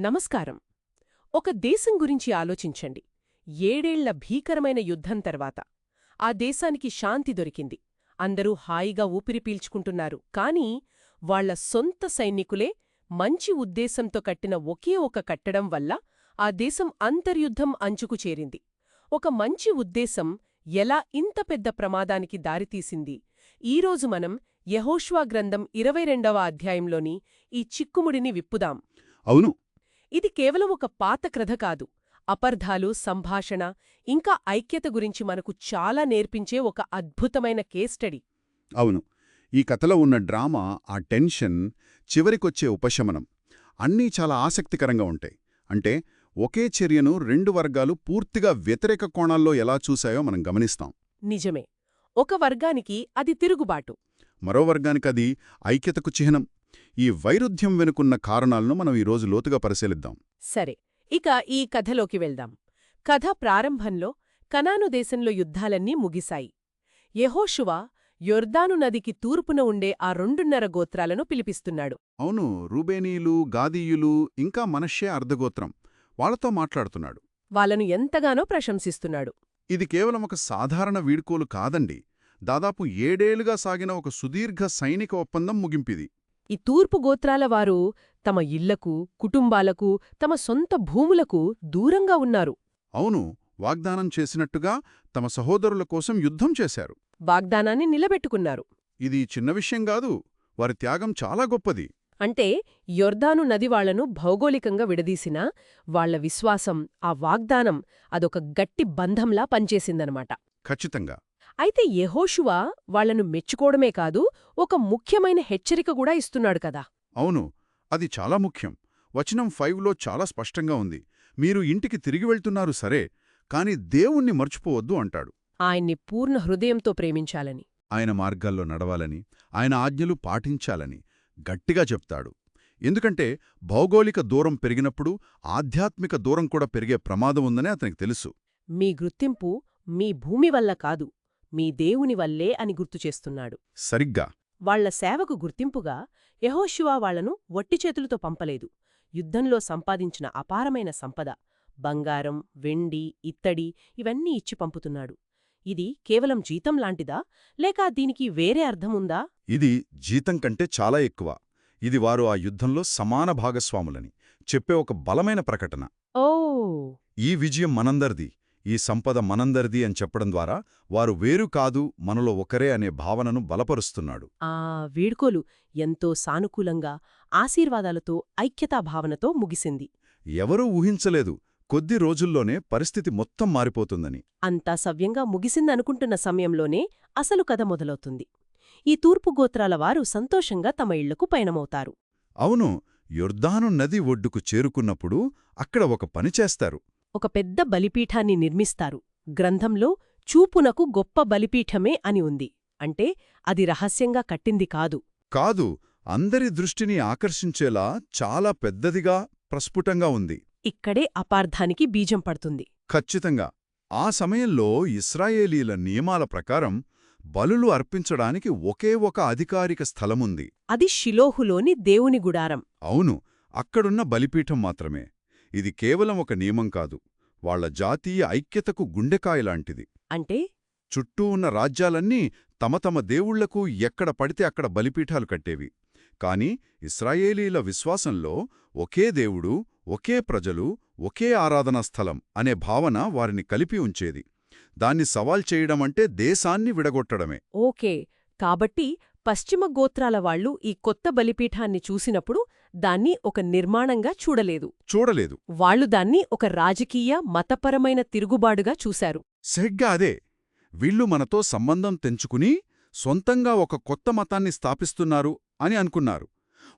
నమస్కారం. ఒక దేశం గురించి ఆలోచించండి. ఏడేళ్ళ భీకరమైన యుద్ధం తర్వాత ఆ దేశానికి శాంతి దొరికింది. అందరూ హాయిగా ఊపిరి పీల్చుకుంటున్నారు. కాని వాళ్ళ సొంత సైనికులే మంచి ఉద్దేశంతో కట్టిన ఒకే ఒక కట్టడం వల్ల ఆ దేశం అంతర్యుద్ధం అంచుకు చేరింది. ఒక మంచి ఉద్దేశం ఎలా ఇంత పెద్ద ప్రమాదానికి దారితీసింది? ఈరోజు మనం యహోష్వా గ్రంథం ఇరవై రెండవ అధ్యాయంలోని ఈ చిక్కుముడిని విప్పుదాం. అవును. ఇది కేవలం ఒక పాత కథ కాదు. అపర్ధాలు సంభాషణ ఇంకా ఐక్యత గురించి మనకు చాలా నేర్పించే ఒక అద్భుతమైన కేస్ స్టడీ. అవును. ఈ కథలో ఉన్న డ్రామా ఆ టెన్షన్ చివరికొచ్చే ఉపశమనం. అన్నీ చాలా ఆసక్తికరంగా ఉంటాయి. అంటే ఒకే చర్యను రెండు వర్గాలు పూర్తిగా వ్యతిరేక కోణాల్లో ఎలా చూశాయో మనం గమనిస్తాం. నిజమే. ఒక వర్గానికి అది తిరుగుబాటు. మరో వర్గానికది ఐక్యతకు చిహ్నం. ఈ వైరుధ్యం వెనుకున్న కారణాలను మనం ఈరోజు లోతుగా పరిశీలిద్దాం. సరే ఇక ఈ కథలోకి వెళ్దాం. కథ ప్రారంభంలో కనాను దేశంలో యుద్ధాలన్నీ ముగిశాయి. యెహోషువ యొర్దాను నదికి తూర్పున ఉండే ఆ రెండున్నర గోత్రాలను పిలిపిస్తున్నాడు. అవును రూబేనీయులు గాదీయులు ఇంకా మనష్యే అర్ధగోత్రం వాళ్ళతో మాట్లాడుతున్నాడు. వాళ్ళను ఎంతగానో ప్రశంసిస్తున్నాడు. ఇది కేవలం ఒక సాధారణ వీడ్కోలు కాదండి. దాదాపు ఏడేళ్ళుగా సాగిన ఒక సుదీర్ఘ సైనిక ఒప్పందం ముగింపిది. ఈ తూర్పు గోత్రాల వారు తమ ఇళ్ళకు కుటుంబాలకు తమ సొంత భూములకు దూరంగా ఉన్నారు. అవును వాగ్దానం చేసినట్టుగా తమ సహోదరుల కోసం యుద్ధం చేశారు. వాగ్దానాన్ని నిలబెట్టుకున్నారు. ఇది చిన్న విషయం కాదు వారి త్యాగం చాలా గొప్పది. అంటే యొర్దాను నది వాళ్ళను భౌగోళికంగా విడదీసినా వాళ్ళ విశ్వాసం ఆ వాగ్దానం అదొక గట్టి బంధంలా పనిచేసిందనమాట. ఖచ్చితంగా. అయితే యెహోషువ వాళ్ళను మెచ్చుకోవడమే కాదు ఒక ముఖ్యమైన హెచ్చరిక కూడా ఇస్తున్నాడు కదా. అవును అది చాలా ముఖ్యం. వచనం ఫైవ్లో చాలా స్పష్టంగా ఉంది. మీరు ఇంటికి తిరిగి వెళ్తున్నారు సరే కాని దేవుణ్ణి మర్చిపోవద్దు అంటాడు. ఆయన్ని పూర్ణ హృదయంతో ప్రేమించాలని. ఆయన మార్గాల్లో నడవాలని ఆయన ఆజ్ఞలు పాటించాలని గట్టిగా చెప్తాడు. ఎందుకంటే భౌగోళిక దూరం పెరిగినప్పుడు ఆధ్యాత్మిక దూరం కూడా పెరిగే ప్రమాదం ఉందని అతనికి తెలుసు. మీ గుర్తింపు మీ భూమి వల్ల కాదు. మీ దేవుని వల్లే అని గుర్తుచేస్తున్నాడు సరిగ్గా. వాళ్ళ సేవకు గుర్తింపుగా యెహోషువ వాళ్ళను వట్టి చేతులతో పంపలేదు. యుద్ధంలో సంపాదించిన అపారమైన సంపద బంగారం వెండి ఇత్తడి ఇవన్నీ ఇచ్చి పంపుతున్నాడు. ఇది కేవలం జీతం లాంటిదా? లేక దీనికి వేరే అర్థముందా ఇది జీతం కంటే చాలా ఎక్కువ. ఇది వారు ఆ యుద్ధంలో సమాన భాగస్వాములని చెప్పే ఒక బలమైన ప్రకటన. ఓ! ఈ విజయం మనందరిది. ఈ సంపద మనందరిది అని చెప్పడం ద్వారా వారు వేరు కాదు మనలో ఒకరే అనే భావనను బలపరుస్తున్నాడు. ఆ వీడ్కోలు ఎంతో సానుకూలంగా ఆశీర్వాదాలతో ఐక్యతాభావనతో ముగిసింది. ఎవరూ ఊహించలేదు కొద్ది రోజుల్లోనే పరిస్థితి మొత్తం మారిపోతుందని. అంతా సవ్యంగా ముగిసిందనుకుంటున్న సమయంలోనే అసలు కథ మొదలవుతుంది. ఈ తూర్పు గోత్రాల వారు సంతోషంగా తమ ఇళ్ళకు పయనమవుతారు. అవును యొర్దాను నది ఒడ్డుకు చేరుకున్నప్పుడు అక్కడ ఒక పని చేస్తారు. ఒక పెద్ద బలిపీఠాన్ని నిర్మిస్తారు. గ్రంథంలో చూపునకు గొప్ప బలిపీఠమే అని ఉంది. అంటే అది రహస్యంగా కట్టింది కాదు. కాదు అందరి దృష్టిని ఆకర్షించేలా చాలా పెద్దదిగా ప్రస్ఫుటంగా ఉంది. ఇక్కడే అపార్థానికి బీజం పడుతుంది. ఖచ్చితంగా. ఆ సమయంలో ఇస్రాయేలీల నియమాల ప్రకారం బలులు అర్పించడానికి ఒకే ఒక అధికారిక స్థలముంది. అది షిలోహులోని దేవుని గుడారం. అవును అక్కడున్న బలిపీఠం మాత్రమే. ఇది కేవలం ఒక నియమం కాదు. వాళ్ళ జాతీయ ఐక్యతకు గుండెకాయలాంటిది అంటే? చుట్టూ ఉన్న రాజ్యాలన్నీ తమ తమ దేవుళ్ళకు ఎక్కడ పడితే అక్కడ బలిపీఠాలు కట్టేవి. కాని ఇస్రాయేలీల విశ్వాసంలో ఒకే దేవుడు ఒకే ప్రజలు ఒకే ఆరాధనా స్థలం అనే భావన వారిని కలిపి ఉంచేది. దాన్ని సవాల్ చేయడమంటే దేశాన్ని విడగొట్టడమే. ఓకే. కాబట్టి పశ్చిమ గోత్రాల వాళ్ళు ఈ కొత్త బలిపీఠాన్ని చూసినప్పుడు దాన్ని ఒక నిర్మాణంగా చూడలేదు. చూడలేదు. వాళ్ళు దాన్ని ఒక రాజకీయ మతపరమైన తిరుగుబాటుగా చూశారు. సరిగ్గా అదే. వీళ్ళు మనతో సంబంధం తెంచుకుని సొంతంగా ఒక కొత్త మతాన్ని స్థాపిస్తున్నారు అని అనుకున్నారు.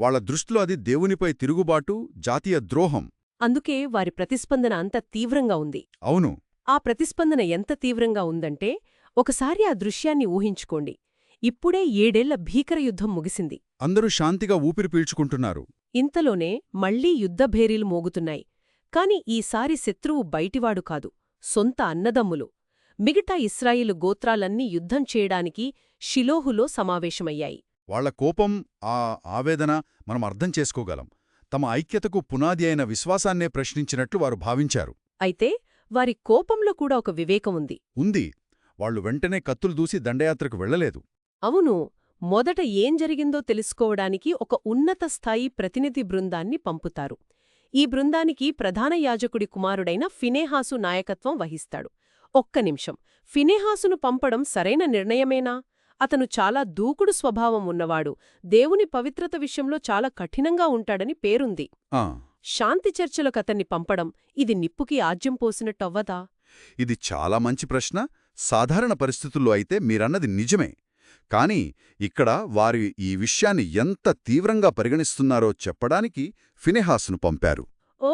వాళ్ళ దృష్టిలో అది దేవునిపై తిరుగుబాటు జాతీయ ద్రోహం. అందుకే వారి ప్రతిస్పందన అంత తీవ్రంగా ఉంది. అవును. ఆ ప్రతిస్పందన ఎంత తీవ్రంగా ఉందంటే ఒకసారి ఆ దృశ్యాన్ని ఊహించుకోండి. ఇప్పుడే ఏడేళ్ళ భీకర యుద్ధం ముగిసింది. అందరూ శాంతిగా ఊపిరి పీల్చుకుంటున్నారు. ఇంతలోనే మళ్ళీ యుద్ధభేరీలు మోగుతున్నాయి. కాని ఈసారి శత్రువు బయటివాడు కాదు సొంత అన్నదమ్ములు. మిగతా ఇస్రాయిలు గోత్రాలన్నీ యుద్ధం చేయడానికి షిలోహులో సమావేశమయ్యాయి. వాళ్ళ కోపం ఆ ఆవేదన మనం అర్థం చేసుకోగలం. తమ ఐక్యతకు పునాది అయిన విశ్వాసాన్నే ప్రశ్నించినట్లు వారు భావించారు. అయితే వారి కోపంలో కూడా ఒక వివేకం ఉంది. ఉంది. వాళ్ళు వెంటనే కత్తులు దూసి దండయాత్రకు వెళ్ళలేదు అవును మొదట ఏం జరిగిందో తెలుసుకోవడానికి ఒక ఉన్నత స్థాయి ప్రతినిధి బృందాన్ని పంపుతారు. ఈ బృందానికి ప్రధాన యాజకుడి కుమారుడైన ఫినేహాసు నాయకత్వం వహిస్తాడు. ఒక్క నిమిషం. ఫినేహాసును పంపడం సరైన నిర్ణయమేనా? అతను చాలా దూకుడు స్వభావం ఉన్నవాడు. దేవుని పవిత్రత విషయంలో చాలా కఠినంగా ఉంటాడని పేరుంది. శాంతి చర్చలకు అతన్ని పంపడం ఇది నిప్పుకి ఆజ్యం పోసినట్టవ్వదా? ఇది చాలా మంచి ప్రశ్న. సాధారణ పరిస్థితుల్లో అయితే మీరన్నది నిజమే. కాని ఇక్కడ వారు ఈ విషయాన్ని ఎంత తీవ్రంగా పరిగణిస్తున్నారో చెప్పడానికి ఫినెహాసును పంపారు. ఓ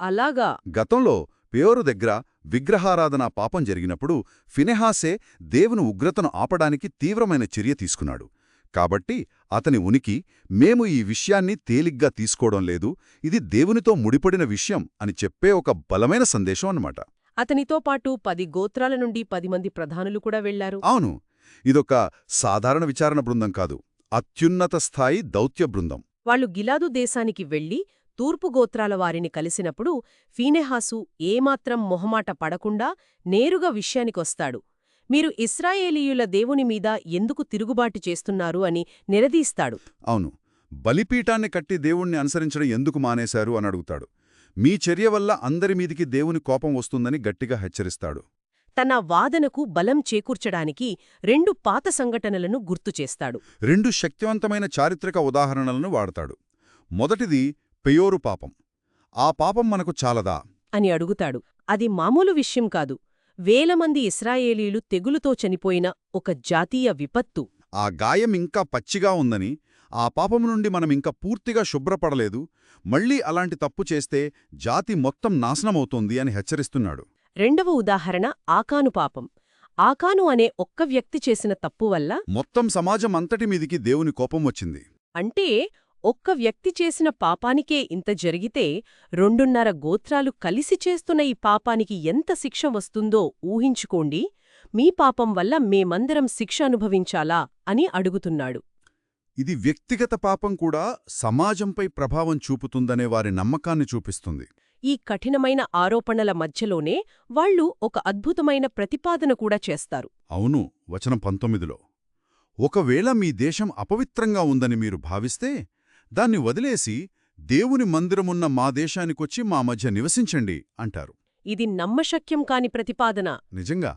అలాగా. గతంలో పేయోరు దగ్గర విగ్రహారాధన పాపం జరిగినప్పుడు ఫినెహాసే దేవుని ఉగ్రతను ఆపడానికి తీవ్రమైన చర్య తీసుకున్నాడు. కాబట్టి అతని ఉనికి మేము ఈ విషయాన్ని తేలిగ్గా తీసుకోవడం లేదు ఇది దేవునితో ముడిపడిన విషయం అని చెప్పే ఒక బలమైన సందేశం అన్నమాట. అతనితో పాటు పది గోత్రాల నుండి పది మంది ప్రధానులు కూడా వెళ్ళారు అవును. ఇదొక సాధారణ విచారణ బృందం కాదు అత్యున్నత స్థాయి దౌత్య బృందం. వాళ్ళు గిలాదు దేశానికి వెళ్ళి తూర్పు గోత్రాల వారిని కలిసినప్పుడు ఫీనెహాసు ఏమాత్రం మొహమాట పడకుండా నేరుగా విషయానికొస్తాడు మీరు ఇస్రాయేలీయుల దేవుని మీద ఎందుకు తిరుగుబాటు చేస్తున్నారు అని నిలదీస్తాడు. అవును బలిపీఠాన్ని కట్టి దేవుణ్ణి అనుసరించడం ఎందుకు మానేశారు అని అడుగుతాడు. మీ చర్య వల్ల అందరి మీదికి దేవుని కోపం వస్తుందని గట్టిగా హెచ్చరిస్తాడు. తన వాదనకు బలం చేకూర్చడానికి రెండు పాత సంఘటనలను గుర్తుచేస్తాడు రెండు శక్తివంతమైన చారిత్రక ఉదాహరణలను వాడతాడు. మొదటిది పెయోరు పాపం. ఆ పాపం మనకు చాలదా? అని అడుగుతాడు. అది మామూలు విషయం కాదు. వేల మంది ఇస్రాయేలీలు తెగులుతో చనిపోయిన ఒక జాతీయ విపత్తు. ఆ గాయం ఇంకా పచ్చిగా ఉందని ఆ పాపం నుండి మనం ఇంకా పూర్తిగా శుభ్రపడలేదు. మళ్ళీ అలాంటి తప్పు చేస్తే జాతి మొత్తం నాశనమవుతోంది అని హెచ్చరిస్తున్నాడు. రెండవ ఉదాహరణ ఆకాను పాపం. ఆకాను అనే ఒక్క వ్యక్తి చేసిన తప్పు వల్ల మొత్తం సమాజం అంతటి మీదికి దేవుని కోపం వచ్చింది. అంటే ఒక్క వ్యక్తి చేసిన పాపానికే ఇంత జరిగితే రెండున్నర గోత్రాలు కలిసి చేస్తున్న ఈ పాపానికి ఎంత శిక్ష వస్తుందో ఊహించుకోండి. మీ పాపం వల్ల మేమందరం శిక్ష అనుభవించాలా అని అడుగుతున్నాడు. ఇది వ్యక్తిగత పాపం కూడా సమాజంపై ప్రభావం చూపుతుందనే వారి నమ్మకాన్ని చూపిస్తుంది. ఈ కఠినమైన ఆరోపణల మధ్యలోనే వాళ్ళు ఒక అద్భుతమైన ప్రతిపాదన కూడా చేస్తారు. అవును వచనం పంతొమ్మిదిలో. ఒకవేళ మీ దేశం అపవిత్రంగా ఉందని మీరు భావిస్తే దాన్ని వదిలేసి దేవుని మందిరమున్న మా దేశానికొచ్చి మా మధ్య నివసించండి అంటారు. ఇది నమ్మశక్యం కాని ప్రతిపాదన. నిజంగా.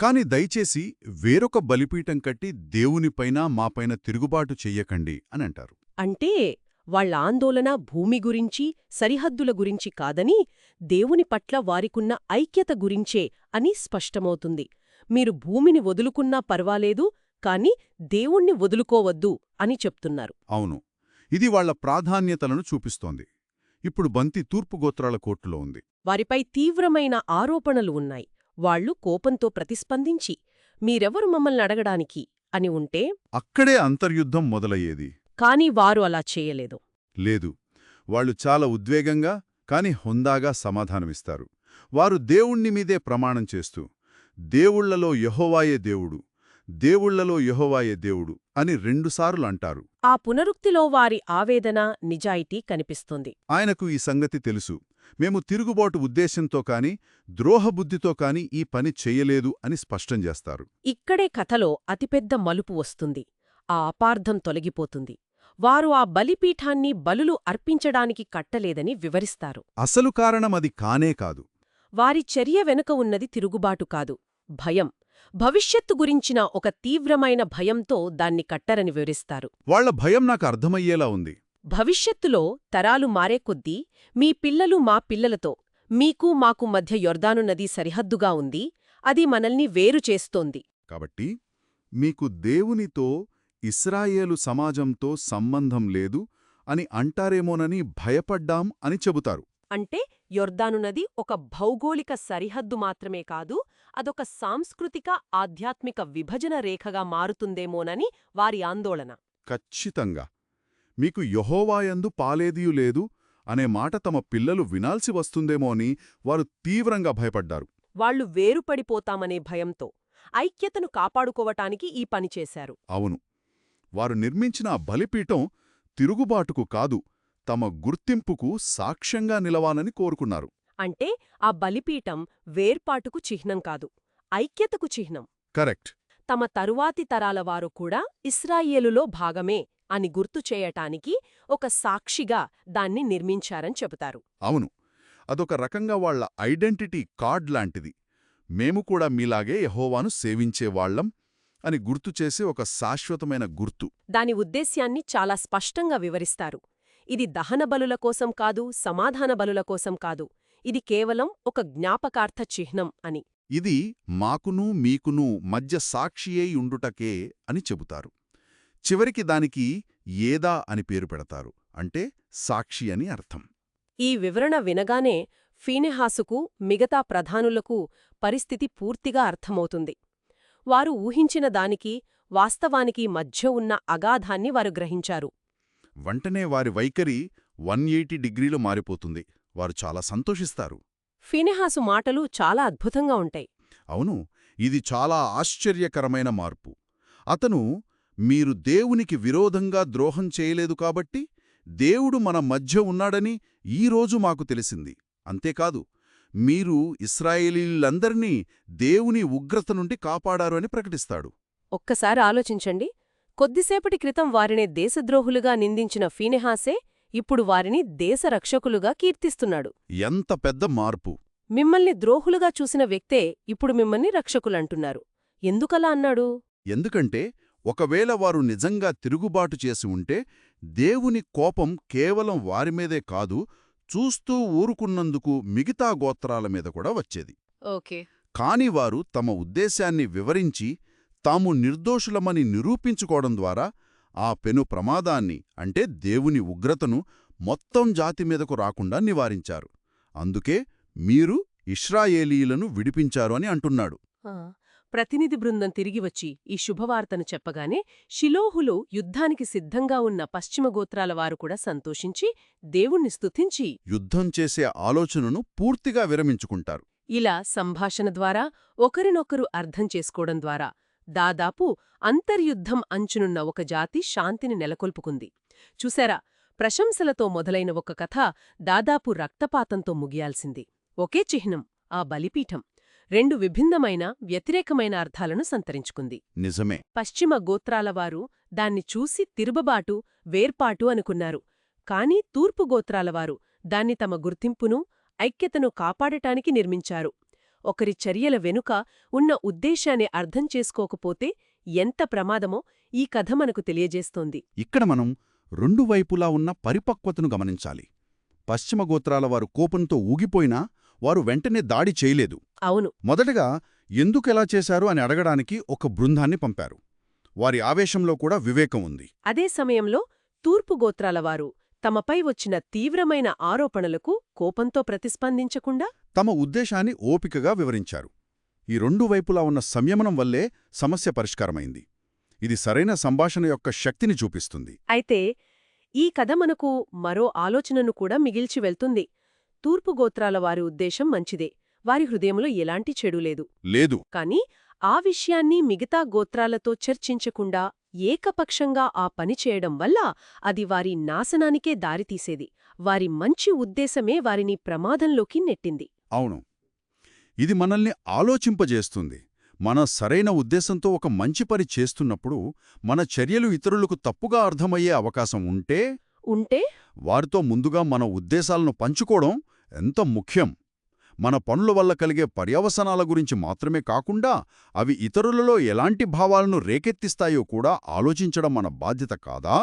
కాని దయచేసి వేరొక బలిపీఠం కట్టి దేవునిపైన మాపైన తిరుగుబాటు చెయ్యకండి అని అంటారు. అంటే వాళ్ళ ఆందోళన భూమి గురించి సరిహద్దుల గురించి కాదని దేవుని పట్ల వారికున్న ఐక్యత గురించే అని స్పష్టమవుతుంది. మీరు భూమిని వదులుకున్నా పర్వాలేదు కాని దేవుణ్ణి వదులుకోవద్దు అని చెప్తున్నారు. అవును. ఇది వాళ్ళ ప్రాధాన్యతలను చూపిస్తోంది. ఇప్పుడు బంతి తూర్పు గోత్రాల కోర్టులో ఉంది. వారిపై తీవ్రమైన ఆరోపణలు ఉన్నాయి. వాళ్ళు కోపంతో ప్రతిస్పందించి మీరెవరు మమ్మల్ని అడగడానికి? అని ఉంటే అక్కడే అంతర్యుద్ధం మొదలయ్యేది. కాని వారు అలా చేయలేదు. లేదు. వాళ్ళు చాలా ఉద్వేగంగా కాని హుందాగా సమాధానమిస్తారు. వారు దేవుణ్ణి మీదే ప్రమాణం చేస్తూ దేవుళ్ళలో యెహోవాయే దేవుడు దేవుళ్ళలో యెహోవాయే దేవుడు అని రెండుసార్లు అంటారు. ఆ పునరుక్తిలో వారి ఆవేదన నిజాయితీ కనిపిస్తుంది. ఆయనకు ఈ సంగతి తెలుసు. మేము తిరుగుబాటు ఉద్దేశంతో కాని ద్రోహబుద్ధితో కాని ఈ పని చెయ్యలేదు అని స్పష్టం చేస్తారు. ఇక్కడే కథలో అతిపెద్ద మలుపు వస్తుంది. ఆ అపార్థం తొలగిపోతుంది. వారు ఆ బలిపీఠాన్ని బలులు అర్పించడానికి కట్టలేదని వివరిస్తారు. అసలు కారణం అది కానే కాదు. వారి చర్య వెనుక ఉన్నది తిరుగుబాటు కాదు భయం. భవిష్యత్తు గురించిన ఒక తీవ్రమైన భయంతో దాన్ని కట్టరని వివరిస్తారు. వాళ్ళ భయం నాకు అర్థమయ్యేలా ఉంది. భవిష్యత్తులో తరాలు మారే కొద్దీ మీ పిల్లలు మా పిల్లలతో మీకు మాకు మధ్య యొర్దాను నది సరిహద్దుగా ఉంది అది మనల్ని వేరు చేస్తోంది. కాబట్టి మీకు దేవునితో ఇస్రాయేలు సమాజంతో సంబంధం లేదు అని అంటారేమోనని భయపడ్డాం అని చెబుతారు. అంటే యొర్దాను నది ఒక భౌగోళిక సరిహద్దు మాత్రమే కాదు అదొక సాంస్కృతిక ఆధ్యాత్మిక విభజన రేఖగా మారుతుందేమోనని వారి ఆందోళన. ఖచ్చితంగా. మీకు యహోవాయందు పాలేదియు లేదు అనే మాట తమ పిల్లలు వినాల్సి వస్తుందేమో అని వారు తీవ్రంగా భయపడ్డారు. వాళ్ళు వేరుపడిపోతామనే భయంతో ఐక్యతను కాపాడుకోవటానికి ఈ పని చేశారు. అవును. వారు నిర్మించిన ఆ బలిపీఠం తిరుగుబాటుకు కాదు తమ గుర్తింపుకు సాక్ష్యంగా నిలవాలని కోరుకున్నారు. అంటే ఆ బలిపీఠం వేర్పాటుకు చిహ్నం కాదు ఐక్యతకు చిహ్నం. కరెక్ట్. తమ తరువాతి తరాల వారు కూడా ఇస్రాయేలులో భాగమే అని గుర్తు చేయటానికి ఒక సాక్షిగా దాన్ని నిర్మించారని చెబుతారు. అవును అదొక రకంగా వాళ్ళ ఐడెంటిటీ కార్డ్ లాంటిది. మేము కూడా మీలాగే యహోవాను సేవించేవాళ్ళం అని గుర్తు చేసే ఒక శాశ్వతమైన గుర్తు. దాని ఉద్దేశ్యాన్ని చాలా స్పష్టంగా వివరిస్తారు. ఇది దహన బలుల కోసం కాదు సమాధాన బలుల కోసం కాదు. ఇది కేవలం ఒక జ్ఞాపకార్థ చిహ్నం అని. ఇది మాకును మీకును మధ్య సాక్షియై ఉండుటకే అని చెబుతారు. చివరికి దానికి ఏదా అని పేరు పెడతారు. అంటే సాక్షి అని అర్థం. ఈ వివరణ వినగానే ఫీనెహాసుకు మిగతా ప్రధానులకు పరిస్థితి పూర్తిగా అర్థమవుతుంది. వారు ఊహించిన దానికి వాస్తవానికి మధ్య ఉన్న అగాధాన్ని వారు గ్రహించారు. వెంటనే వారి వైఖరి వన్ ఎయిటీ డిగ్రీలు మారిపోతుంది. వారు చాలా సంతోషిస్తారు. ఫీనెహాసు మాటలు చాలా అద్భుతంగా ఉంటాయి. అవును ఇది చాలా ఆశ్చర్యకరమైన మార్పు. అతను మీరు దేవునికి విరోధంగా ద్రోహం చేయలేదు కాబట్టి దేవుడు మన మధ్య ఉన్నాడని ఈరోజు మాకు తెలిసింది. అంతేకాదు మీరు ఇస్రాయేలీలందరినీ దేవుని ఉగ్రత నుండి కాపాడారు అని ప్రకటిస్తాడు. ఒక్కసారి ఆలోచించండి. కొద్దిసేపటి క్రితం వారినే దేశద్రోహులుగా నిందించిన ఫీనెహాసే ఇప్పుడు వారిని దేశరక్షకులుగా కీర్తిస్తున్నాడు. ఎంత పెద్ద మార్పు. మిమ్మల్ని ద్రోహులుగా చూసిన వ్యక్తే ఇప్పుడు మిమ్మల్ని రక్షకులంటున్నారు. ఎందుకలా అన్నాడు? ఎందుకంటే ఒకవేళ వారు నిజంగా తిరుగుబాటు చేసి ఉంటే దేవుని కోపం కేవలం వారిమీదే కాదు చూస్తూ ఊరుకున్నందుకు మిగతా గోత్రాల మీద కూడా వచ్చేది. ఓకే. కాని వారు తమ ఉద్దేశాన్ని వివరించి తాము నిర్దోషులమని నిరూపించుకోవడం ద్వారా ఆ పెను ప్రమాదాన్ని అంటే దేవుని ఉగ్రతను మొత్తం జాతి మీదకు రాకుండా నివారించారు. అందుకే మీరు ఇష్రాయేలీయులను విడిపించారు అని అంటున్నాడు. ప్రతినిధి బృందం తిరిగి వచ్చి ఈ శుభవార్తను చెప్పగానే షిలోహులో యుద్ధానికి సిద్ధంగా ఉన్న పశ్చిమ గోత్రాల వారు కూడా సంతోషించి దేవుణ్ణి స్తుతించి యుద్ధం చేసే ఆలోచనను పూర్తిగా విరమించుకుంటారు. ఇలా సంభాషణ ద్వారా ఒకరినొకరు అర్థం చేసుకోవడం ద్వారా దాదాపు అంతర్యుద్ధం అంచునున్న ఒక జాతి శాంతిని నెలకొల్పుకుంది. చూశారా? ప్రశంసలతో మొదలైన ఒక కథ దాదాపు రక్తపాతంతో ముగియాల్సింది. ఒకే చిహ్నం ఆ బలిపీఠం. రెండు విభిన్నమైన వ్యతిరేకమైన అర్థాలను సంతరించుకుంది. నిజమే. పశ్చిమ గోత్రాలవారు దాన్ని చూసి తిరుబబాటు వేర్పాటు అనుకున్నారు. కాని తూర్పు గోత్రాలవారు దాన్ని తమ గుర్తింపును ఐక్యతను కాపాడటానికి నిర్మించారు. ఒకరి చర్యల వెనుక ఉన్న ఉద్దేశాన్ని అర్థం చేసుకోకపోతే ఎంత ప్రమాదమో ఈ కథ మనకు తెలియజేస్తోంది. ఇక్కడ మనం రెండు వైపులా ఉన్న పరిపక్వతను గమనించాలి. పశ్చిమ గోత్రాల వారు కోపంతో ఊగిపోయినా వారు వెంటనే దాడి చేయలేదు. అవును. మొదటగా ఎందుకెలా చేశారు అని అడగడానికి ఒక బృందాన్ని పంపారు. వారి ఆవేశంలో కూడా వివేకం ఉంది. అదే సమయంలో తూర్పు గోత్రాలవారు తమపై వచ్చిన తీవ్రమైన ఆరోపణలకు కోపంతో ప్రతిస్పందించకుండా తమ ఉద్దేశాన్ని ఓపికగా వివరించారు. ఈ రెండు వైపులా ఉన్న సంయమనం వల్లే సమస్య పరిష్కారమైంది. ఇది సరైన సంభాషణ యొక్క శక్తిని చూపిస్తుంది. అయితే ఈ కథ మనకు మరో ఆలోచనను కూడా మిగిల్చి వెళ్తుంది. తూర్పు గోత్రాల వారి ఉద్దేశం మంచిదే. వారి హృదయంలో ఎలాంటి చెడు లేదు. లేదు. కాని ఆ విషయాన్ని మిగతా గోత్రాలతో చర్చించకుండా ఏకపక్షంగా ఆ పని చేయడం వల్ల అది వారి నాశనానికే దారితీసేది వారి మంచి ఉద్దేశమే వారిని ప్రమాదంలోకి నెట్టింది. అవును. ఇది మనల్ని ఆలోచింపజేస్తుంది. మన సరైన ఉద్దేశంతో ఒక మంచి పని చేస్తున్నప్పుడు మన చర్యలు ఇతరులకు తప్పుగా అర్థమయ్యే అవకాశం ఉంటే ఉంటే వారితో ముందుగా మన ఉద్దేశాలను పంచుకోవడం ఎంత ముఖ్యం? మన పనుల వల్ల కలిగే పర్యవసనాల గురించి మాత్రమే కాకుండా అవి ఇతరులలో ఎలాంటి భావాలను రేకెత్తిస్తాయో కూడా ఆలోచించడం మన బాధ్యత కాదా?